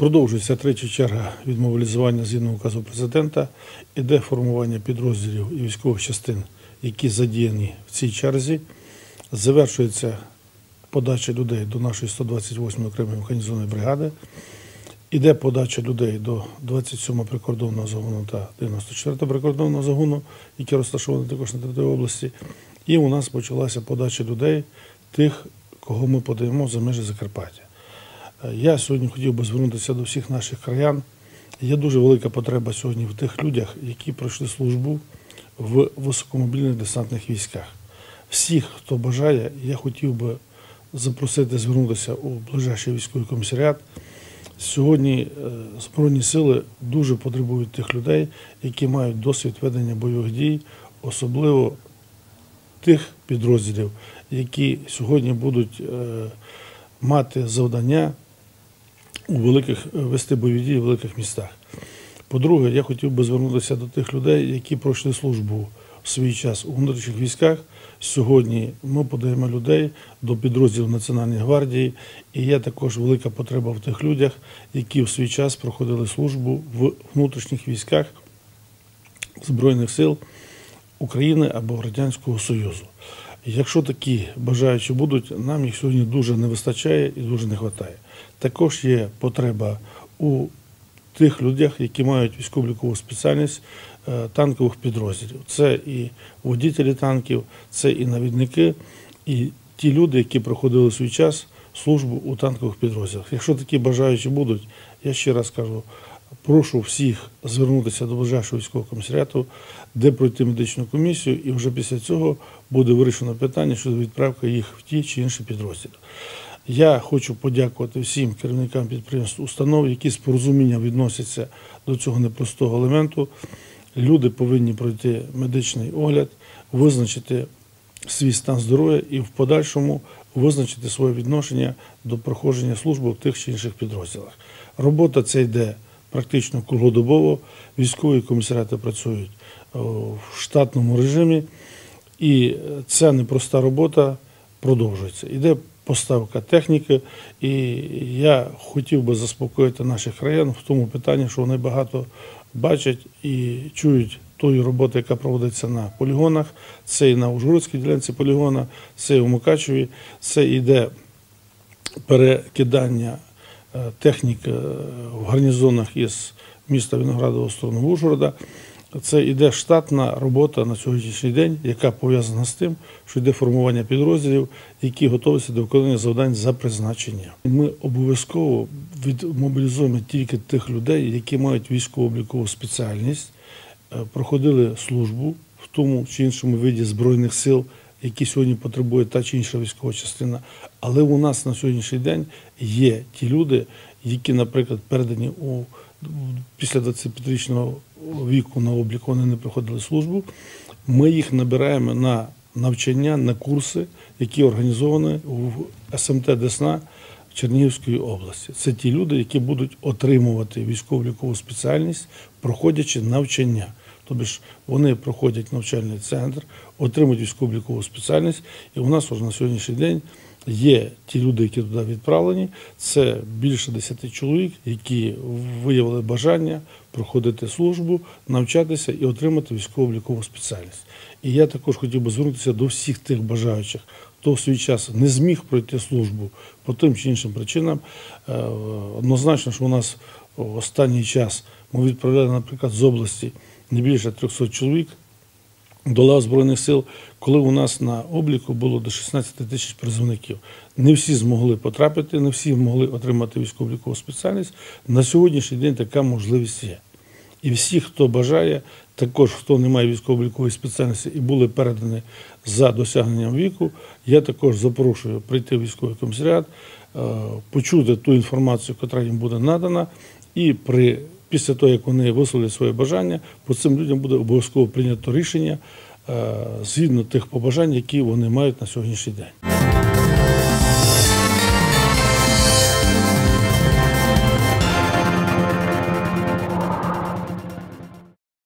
Продовжується третя черга від мобілізування згідно указу президента. Іде формування підрозділів і військових частин, які задіяні в цій черзі. Завершується подача людей до нашої 128-ї окремої механізованої бригади. Іде подача людей до 27-го прикордонного загону та 94-го прикордонного загону, які розташовані також на території області. І у нас почалася подача людей, тих, кого ми подаємо за межі Закарпаття. Я сьогодні хотів би звернутися до всіх наших краян. Є дуже велика потреба сьогодні в тих людях, які пройшли службу в високомобільних десантних військах. Всіх, хто бажає, я хотів би запросити звернутися у ближайший військовий комісаріат. Сьогодні е, Збройні сили дуже потребують тих людей, які мають досвід ведення бойових дій, особливо тих підрозділів, які сьогодні будуть е, мати завдання у великих е, вести бойові дії в великих містах. По-друге, я хотів би звернутися до тих людей, які пройшли службу в свій час у внутрішніх військах. Сьогодні ми подаємо людей до підрозділів Національної гвардії, і є також велика потреба в тих людях, які в свій час проходили службу в внутрішніх військах Збройних сил України або Радянського Союзу. Якщо такі бажаючі будуть, нам їх сьогодні дуже не вистачає і дуже не вистачає. Також є потреба у тих людях, які мають військово-лікову спеціальність е, танкових підрозділів. Це і водітелі танків, це і навідники, і ті люди, які проходили свій час службу у танкових підрозділах. Якщо такі бажаючі будуть, я ще раз кажу, прошу всіх звернутися до ближайшого військового комісаріату, де пройти медичну комісію, і вже після цього буде вирішено питання щодо відправки їх в ті чи інші підрозділи. Я хочу подякувати всім керівникам підприємств, установ, які з порозумінням відносяться до цього непростого елементу. Люди повинні пройти медичний огляд, визначити свій стан здоров'я і в подальшому визначити своє відношення до проходження служби в тих чи інших підрозділах. Робота ця йде практично круглодобово. Військові комісаріати працюють е, в штатному режимі, і ця непроста робота продовжується. Іде поставка техніки, і я хотів би заспокоїти наших краян в тому питанні, що вони багато бачать і чують тої роботи, яка проводиться на полігонах. Це і на Ужгородській ділянці полігона, це і у Мукачеві, це йде перекидання е, техніки в гарнізонах із міста Виноградова сторону Ужгорода. Це йде штатна робота на сьогоднішній день, яка пов'язана з тим, що йде формування підрозділів, які готуються до виконання завдань за призначенням. Ми обов'язково відмобілізуємо тільки тих людей, які мають військово-облікову спеціальність, е, проходили службу в тому чи іншому виді збройних сил, які сьогодні потребує та чи інша військова частина. Але у нас на сьогоднішній день є ті люди, які, наприклад, передані у після 25-річного віку на облік вони не проходили службу. Ми їх набираємо на навчання, на курси, які організовані в СМТ Десна Чернігівської області. Це ті люди, які будуть отримувати військово-лікову спеціальність, проходячи навчання. Тобто ж вони проходять навчальний центр, отримують військово-лікову спеціальність, і у нас вже на сьогоднішній день є ті люди, які туди відправлені. Це більше 10 чоловік, які виявили бажання проходити службу, навчатися і отримати військово-облікову спеціальність. І я також хотів би звернутися до всіх тих бажаючих, хто в свій час не зміг пройти службу по тим чи іншим причинам. Е, Однозначно, що у нас останній час ми відправляли, наприклад, з області не більше 300 чоловік до лав Збройних сил, коли у нас на обліку було до 16 тисяч призовників. Не всі змогли потрапити, не всі могли отримати військово-облікову спеціальність. На сьогоднішній день така можливість є. І всі, хто бажає, також хто не має військово-облікової спеціальності і були передані за досягненням віку, я також запрошую прийти в військовий комісаріат, е, почути ту інформацію, яка їм буде надана, і при після того, як вони висловлять своє бажання, по цим людям буде обов'язково прийнято рішення е, згідно тих побажань, які вони мають на сьогоднішній день.